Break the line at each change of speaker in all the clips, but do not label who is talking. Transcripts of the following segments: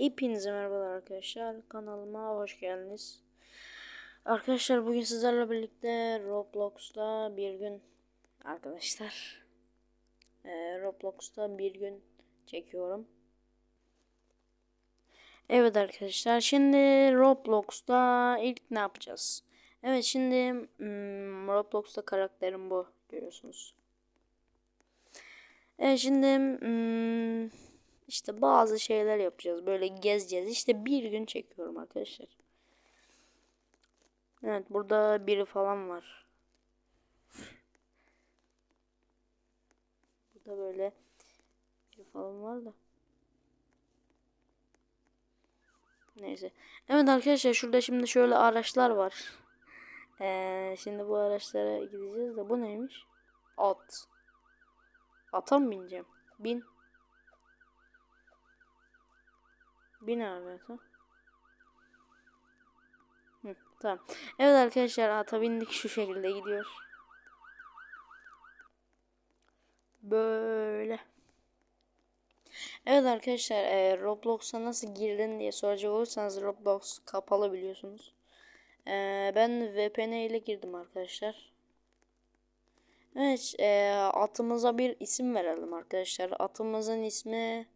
Hepinize merhabalar arkadaşlar. Kanalıma hoş geldiniz. Arkadaşlar bugün sizlerle birlikte Roblox'ta bir gün arkadaşlar ee, Roblox'ta bir gün çekiyorum. Evet arkadaşlar şimdi Roblox'ta ilk ne yapacağız? Evet şimdi hmm, Roblox'ta karakterim bu görüyorsunuz. Evet şimdi hmm, işte bazı şeyler yapacağız. Böyle gezeceğiz. İşte bir gün çekiyorum arkadaşlar. Evet burada biri falan var. Burada böyle biri falan var da. Neyse. Evet arkadaşlar şurada şimdi şöyle araçlar var. Ee, şimdi bu araçlara gideceğiz de bu neymiş? At. Ata mı bineceğim? Bin. Bin ata. Hı, tamam. Evet arkadaşlar ata bindik şu şekilde gidiyor. Böyle. Evet arkadaşlar e, Roblox'a nasıl girdin diye soracak olursanız Roblox kapalı biliyorsunuz. E, ben VPN ile girdim arkadaşlar. Evet e, atımıza bir isim verelim arkadaşlar. Atımızın ismi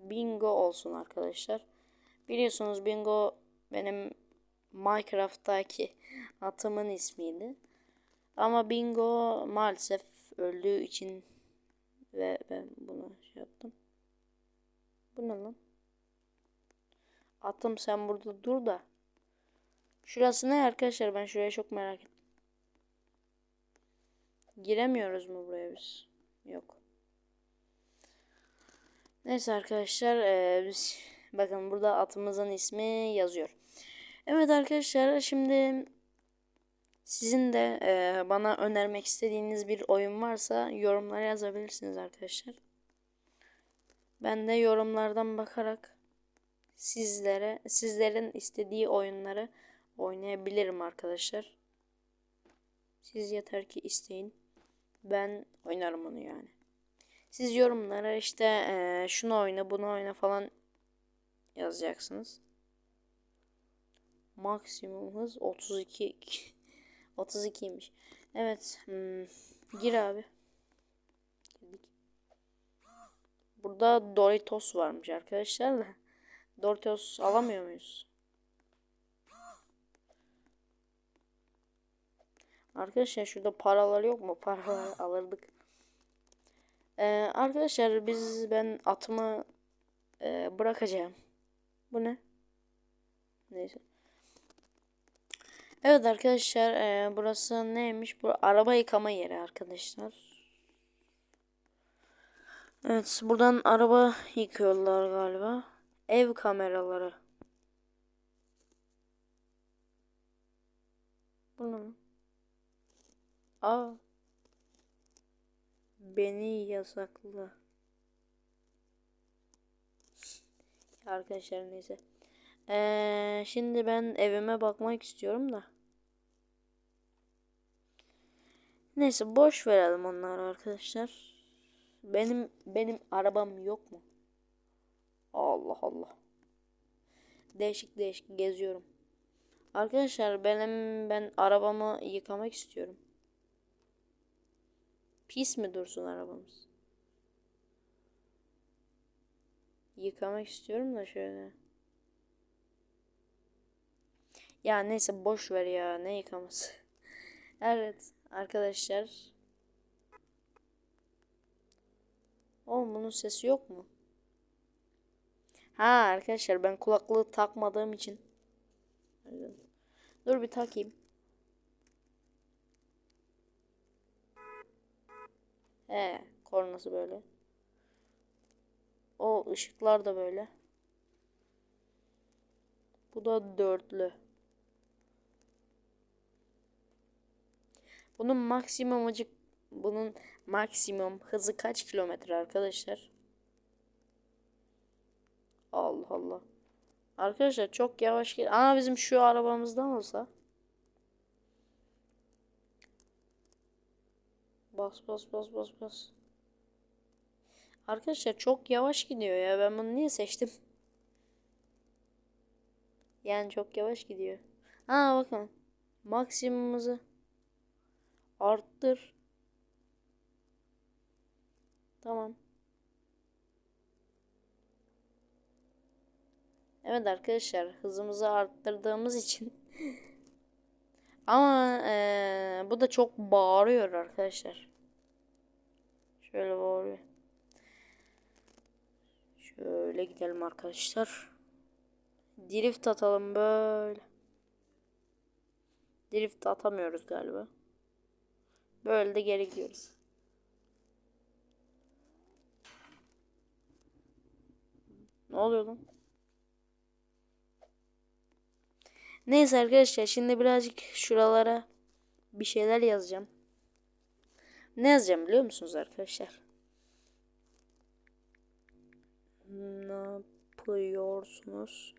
Bingo olsun arkadaşlar. Biliyorsunuz Bingo benim Minecraft'taki atımın ismiydi. Ama Bingo maalesef öldüğü için ve ben bunu şey yaptım. Bu ne lan? Atım sen burada dur da. Şurası ne arkadaşlar? Ben şuraya çok merak ettim. Giremiyoruz mu buraya biz? Yok. Neyse arkadaşlar e, biz bakın burada atımızın ismi yazıyor. Evet arkadaşlar şimdi sizin de e, bana önermek istediğiniz bir oyun varsa yorumlara yazabilirsiniz arkadaşlar. Ben de yorumlardan bakarak sizlere sizlerin istediği oyunları oynayabilirim arkadaşlar. Siz yeter ki isteyin. Ben oynarım onu yani. Siz yorumlara işte e, şunu oyna bunu oyna falan yazacaksınız. Maksimum hız 32 32'ymiş. Evet. Hmm, gir abi. Burada Doritos varmış arkadaşlar da. Doritos alamıyor muyuz? Arkadaşlar şurada paralar yok mu? Paralar alırdık. Ee, arkadaşlar biz ben atımı e, bırakacağım. Bu ne? Neyse. Evet arkadaşlar e, burası neymiş? Bu araba yıkama yeri arkadaşlar. Evet buradan araba yıkıyorlar galiba. Ev kameraları. Bu ne? Aa. Beni yasakla. Arkadaşlar neyse. Ee, şimdi ben evime bakmak istiyorum da. Neyse boş verelim onları arkadaşlar. Benim benim arabam yok mu? Allah Allah. Değişik değişik geziyorum. Arkadaşlar benim ben arabamı yıkamak istiyorum. Pis mi dursun arabamız? Yıkamak istiyorum da şöyle. Ya neyse boş ver ya ne yıkaması. evet arkadaşlar. Oğlum bunun sesi yok mu? Ha arkadaşlar ben kulaklığı takmadığım için. Dur bir takayım. He, kornası böyle. O ışıklar da böyle. Bu da dörtlü. Bunun maksimum acık bunun maksimum hızı kaç kilometre arkadaşlar? Allah Allah. Arkadaşlar çok yavaş gel. Ama bizim şu arabamızdan olsa. Bas bas bas bas bas. Arkadaşlar çok yavaş gidiyor ya. Ben bunu niye seçtim? Yani çok yavaş gidiyor. Ha bakın. Maksimumuzu arttır. Tamam. Evet arkadaşlar hızımızı arttırdığımız için ama ee, bu da çok bağırıyor arkadaşlar. Şöyle bağırıyor. Şöyle gidelim arkadaşlar. Drift atalım böyle. Drift atamıyoruz galiba. Böyle de geri gidiyoruz. Ne oluyor lan? Neyse arkadaşlar şimdi birazcık şuralara bir şeyler yazacağım. Ne yazacağım biliyor musunuz arkadaşlar? Ne yapıyorsunuz?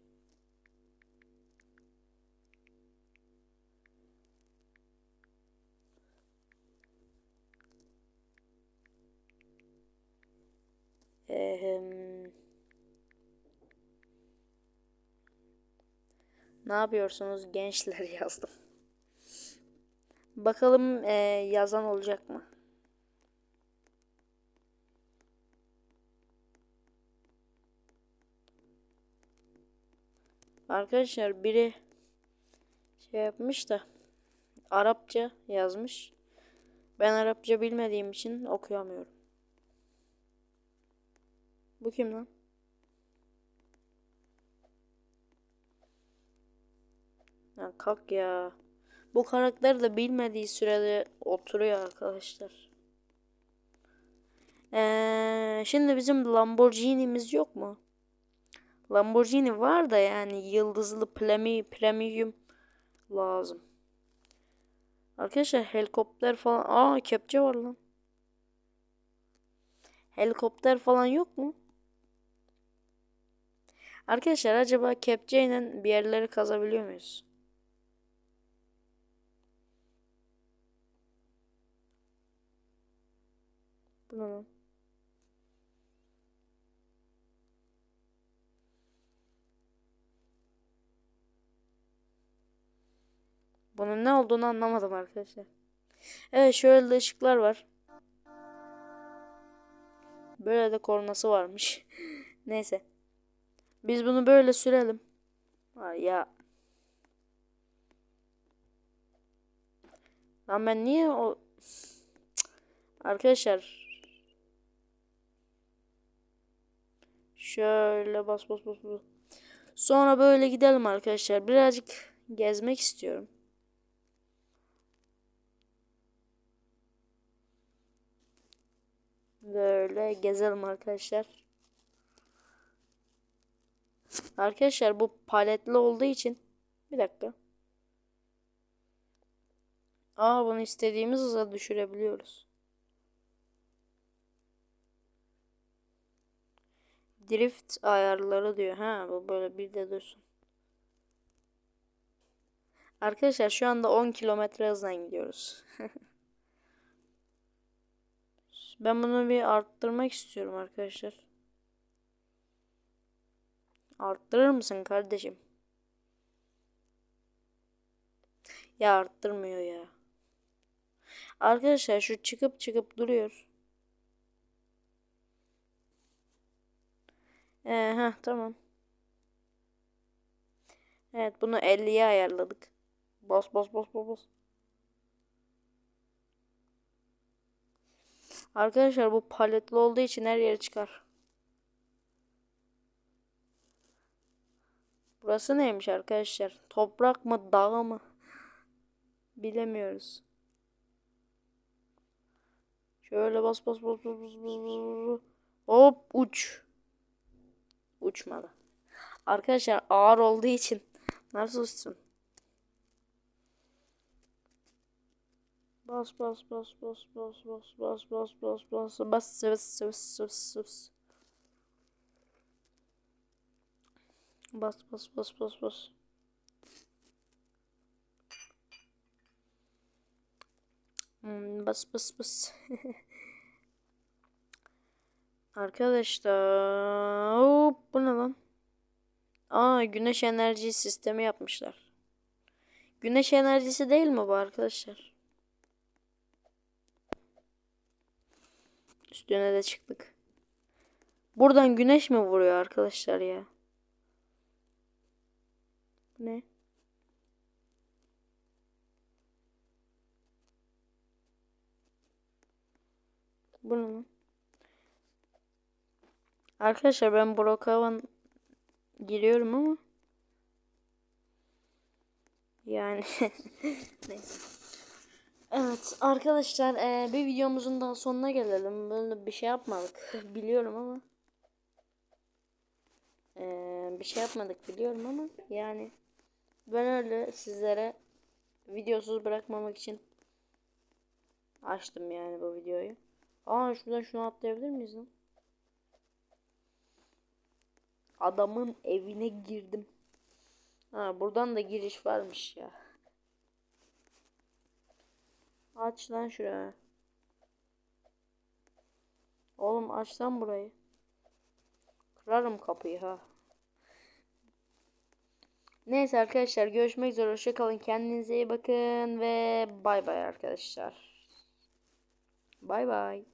Ehem. Ne yapıyorsunuz gençler yazdım. Bakalım e, yazan olacak mı? Arkadaşlar biri şey yapmış da Arapça yazmış. Ben Arapça bilmediğim için okuyamıyorum. Bu kim lan? Ya kalk ya. Bu karakter de bilmediği sürede oturuyor arkadaşlar. Ee, şimdi bizim Lamborghini'miz yok mu? Lamborghini var da yani yıldızlı premi, premium lazım. Arkadaşlar helikopter falan. Aa kepçe var lan. Helikopter falan yok mu? Arkadaşlar acaba kepçeyle bir yerleri kazabiliyor muyuz? Bu ne? Bunun ne olduğunu anlamadım arkadaşlar. Evet şöyle de ışıklar var. Böyle de kornası varmış. Neyse. Biz bunu böyle sürelim. Ay ya. Lan ben niye o... Arkadaşlar. Şöyle bas bas bas bas. Sonra böyle gidelim arkadaşlar. Birazcık gezmek istiyorum. Böyle gezelim arkadaşlar. Arkadaşlar bu paletli olduğu için bir dakika. Aa bunu istediğimiz hıza düşürebiliyoruz. Drift ayarları diyor. Ha bu böyle bir de dursun. Arkadaşlar şu anda 10 kilometre hızla gidiyoruz. ben bunu bir arttırmak istiyorum arkadaşlar. Arttırır mısın kardeşim? Ya arttırmıyor ya. Arkadaşlar şu çıkıp çıkıp duruyor. Ee, heh, tamam. Evet bunu 50'ye ayarladık. Bas bas bas bas bas. Arkadaşlar bu paletli olduğu için her yere çıkar. Burası neymiş arkadaşlar? Toprak mı dağ mı? Bilemiyoruz. Şöyle bas bas bas bas bas bas. Hop uç. Uçmadı. Arkadaşlar ağır olduğu için nasıl uçsun? Bas bas bas bas bas bas bas bas bas bas bas bas bas bas bas Bas bas bas bas bas. Hmm, bas bas bas. Arkadaşlar hop, bu ne lan? Aa güneş enerji sistemi yapmışlar. Güneş enerjisi değil mi bu arkadaşlar? Üstüne de çıktık. Buradan güneş mi vuruyor arkadaşlar ya? Ne? Bu ne? Arkadaşlar ben Brookhaven giriyorum ama yani neyse. Evet arkadaşlar eee, bir videomuzun daha sonuna gelelim. Böyle bir şey yapmadık biliyorum ama eee, bir şey yapmadık biliyorum ama yani ben öyle sizlere videosuz bırakmamak için açtım yani bu videoyu. Aa şuradan şunu atlayabilir miyiz lan? Adamın evine girdim. Ha buradan da giriş varmış ya. Aç lan şuraya. Oğlum aç lan burayı. Kırarım kapıyı ha. Neyse arkadaşlar görüşmek üzere. Hoşça kalın. Kendinize iyi bakın ve bay bay arkadaşlar. Bay bay.